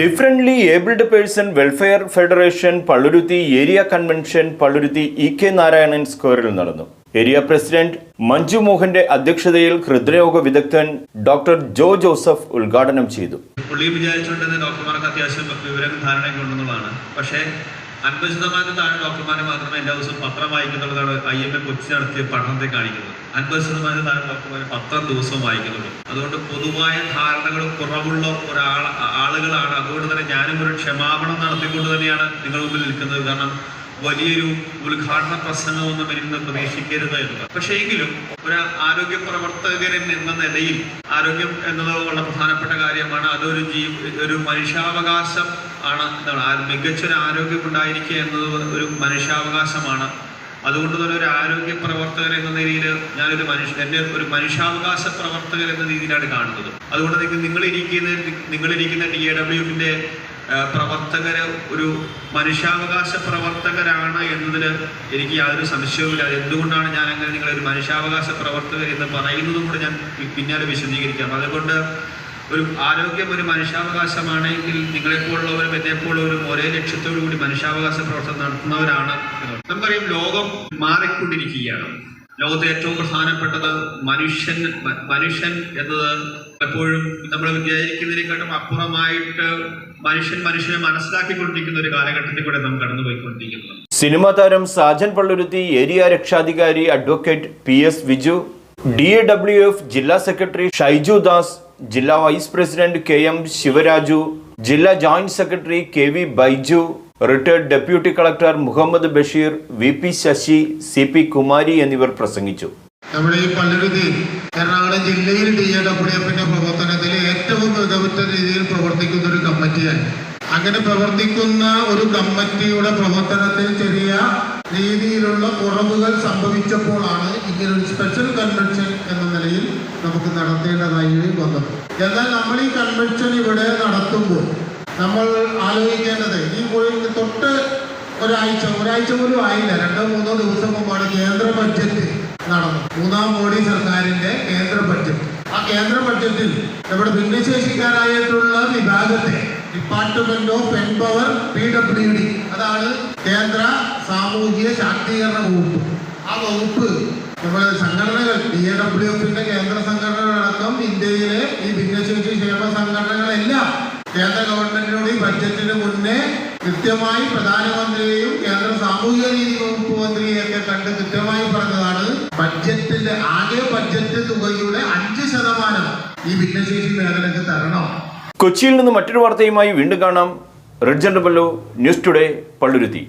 Differently abled person welfare federation Palluruthy area convention Palluruthy E K Narayanan സ്ക്വയറിൽ നടന്നു. Area president Manju മോഹന്റെ അധ്യക്ഷതയിൽ ഹൃദ്രോഗ വിദഗ്ധൻ doctor ജോ Joseph ഉദ്ഘാടനം ചെയ്തു. പുള്ളി വിചാരിച്ചുകൊണ്ടിരുന്ന ഡോക്ടർമാർക്ക് അത്യാവശ്യം വിവരം ധാരണയൊക്കെ ഉണ്ടെന്നുള്ളതാണ്. പക്ഷേ അൻപത് ശതമാനത്തിൽ താഴെ ഡോക്ടർമാരെ മാത്രമേ എല്ലാ ദിവസവും പത്രം വായിക്കുന്നുള്ളതാണ് ഐ എം എ കൊച്ചി നടത്തിയ പഠനത്തെ കാണിക്കുന്നത്. അൻപത് ശതമാനത്തിൽ താഴെ ഡോക്ടർമാരെ പത്രം ദിവസവും വായിക്കുന്നുള്ളൂ അതുകൊണ്ട് പൊതുവായ ധാരണകൾ കുറവുള്ള ഒരാൾ ആളുകളാണ്. അതുകൊണ്ട് തന്നെ ഞാനും ഒരു ക്ഷമാപണം നടത്തിക്കൊണ്ട് തന്നെയാണ് നിങ്ങൾ മുമ്പിൽ നിൽക്കുന്നത്. കാരണം വലിയൊരു ഉദ്ഘാടന പ്രസംഗമൊന്നും ഇരുന്ന് പ്രതീക്ഷിക്കരുത് എന്ന് പക്ഷേ എങ്കിലും ഒരു ആരോഗ്യ പ്രവർത്തകരൻ എന്ന നിലയിൽ ആരോഗ്യം എന്നത് വളരെ പ്രധാനപ്പെട്ട കാര്യമാണ്. അതൊരു ജീവ ഒരു മനുഷ്യാവകാശം ആണ് എന്താണ്? മികച്ചൊരു ആരോഗ്യം ഉണ്ടായിരിക്കുക എന്നത് ഒരു മനുഷ്യാവകാശമാണ്. അതുകൊണ്ട് തന്നെ ഒരു ആരോഗ്യ പ്രവർത്തകൻ എന്ന നിലയിൽ ഞാനൊരു മനുഷ്യ എന്റെ ഒരു മനുഷ്യാവകാശ പ്രവർത്തകൻ എന്ന രീതിയിലാണ് കാണുന്നത്. അതുകൊണ്ട് നിങ്ങൾ നിങ്ങളിരിക്കുന്ന നിങ്ങളിരിക്കുന്ന ഡി എ ഡബ്ല്യുവിന്റെ പ്രവർത്തകര് ഒരു മനുഷ്യാവകാശ പ്രവർത്തകരാണ് എന്നതിൽ എനിക്ക് യാതൊരു സംശയവുമില്ല. എന്തുകൊണ്ടാണ് ഞാൻ അങ്ങനെ നിങ്ങളെ ഒരു മനുഷ്യാവകാശ പ്രവർത്തകർ എന്ന് പറയുന്നതും കൂടെ ഞാൻ പിന്നീട് വിശദീകരിക്കാം. അതുകൊണ്ട് ഒരു ആരോഗ്യം ഒരു മനുഷ്യാവകാശമാണെങ്കിൽ നിങ്ങളെപ്പോലുള്ളവരും എന്നെപ്പോലുള്ളവരും ഒരേ ലക്ഷ്യത്തോടു കൂടി മനുഷ്യാവകാശ പ്രവർത്തനം നടത്തുന്നവരാണ്. നമുക്കറിയാം ലോകം മാറിക്കൊണ്ടിരിക്കുകയാണ്. ലോകത്തെ ഏറ്റവും പ്രധാനപ്പെട്ടത് മനുഷ്യൻ മനുഷ്യൻ എന്നത് എപ്പോഴും നമ്മൾ വിചാരിക്കുന്നതിനെക്കാട്ടും അപ്പുറമായിട്ട് മനുഷ്യൻ മനുഷ്യനെ മനസ്സിലാക്കിക്കൊണ്ടിരിക്കുന്ന ഒരു കാലഘട്ടത്തിൽ കൂടെ നാം കടന്നുപോയിക്കൊണ്ടിരിക്കുന്നത് സിനിമാ താരം സാജൻ പള്ളുരുത്തി ഏരിയ രക്ഷാധികാരി advocate P S Viju D A W F ജില്ലാ സെക്രട്ടറി ഷൈജു ദാസ് ജില്ലാ vice president K M Sivaraju ജില്ലാ joint secretary K V Baiju retired deputy collector Muhammad Basheer V P Sasi C P Kumari എന്നിവർ പ്രസംഗിച്ചു. നമ്മുടെ ഈ പള്ളുരുതി എറണാകുളം ജില്ലയിൽ D A W എഫിന്റെ മികവുറ്റ രീതിയിൽ പ്രവർത്തിക്കുന്ന ഒരു കമ്മിറ്റിയാണ് അങ്ങനെ പ്രവർത്തിക്കുന്ന ഒരു കമ്മിറ്റിയുടെ പ്രവർത്തനത്തിൽ ചെറിയ രീതിയിലുള്ള കുറവുകൾ സംഭവിച്ചപ്പോഴാണ് ഇങ്ങനൊരു സ്പെഷ്യൽ കൺവെൻഷൻ എന്ന നിലയിൽ നമുക്ക് നടത്തേണ്ടതായി വന്നത്. എന്നാൽ നമ്മൾ ഈ കൺവെൻഷൻ ഇവിടെ നടത്തുമ്പോൾ നമ്മൾ ആലോചിക്കേണ്ടത് ഈ കോഴി തൊട്ട് ഒരാഴ്ച ഒരാഴ്ച പോലും ആയില്ല. രണ്ടോ മൂന്നോ ദിവസം മുമ്പാണ് കേന്ദ്ര ബഡ്ജറ്റ് നടന്നു മൂന്നാം മോഡി സർക്കാരിന്റെ കേന്ദ്ര ബഡ്ജറ്റ് ആ കേന്ദ്ര ബഡ്ജറ്റിൽ നമ്മുടെ ഭിന്നശേഷിക്കാരായിട്ടുള്ള വിഭാഗത്തെ department of empower P W D അതാണ് കേന്ദ്ര സാമൂഹിക ശാക്തീകരണ വകുപ്പ്. ആ വകുപ്പ് നമ്മുടെ സംഘടനകൾ ഡി എ ഡബ്ല്യു എഫിന്റെ കേന്ദ്ര സംഘടനകളടക്കം ഇന്ത്യയിലെ ഈ ഭിന്നശേഷി ക്ഷേമ സംഘടനകളെല്ലാം കേന്ദ്ര ഗവൺമെന്റിനോട് ഈ ബഡ്ജറ്റിന് മുന്നേ കൃത്യമായി പ്രധാനമന്ത്രിയെയും കേന്ദ്ര സാമൂഹിക നീതി വകുപ്പ് മന്ത്രിയെയൊക്കെ കണ്ട് കൃത്യമായി ബഡ്ജറ്റിന്റെ ആകെ ബഡ്ജറ്റ് തുകയുടെ അഞ്ച് ശതമാനം ഈ ഭിന്നശേഷി മേഖലയ്ക്ക് തരണം. കൊച്ചിയിൽ നിന്ന് മറ്റൊരു വാർത്തയുമായി വീണ്ടും കാണാം. റിഡ്ജൻ ബല്ലോ ന്യൂസ് ടുഡേ പള്ളുരുത്തി.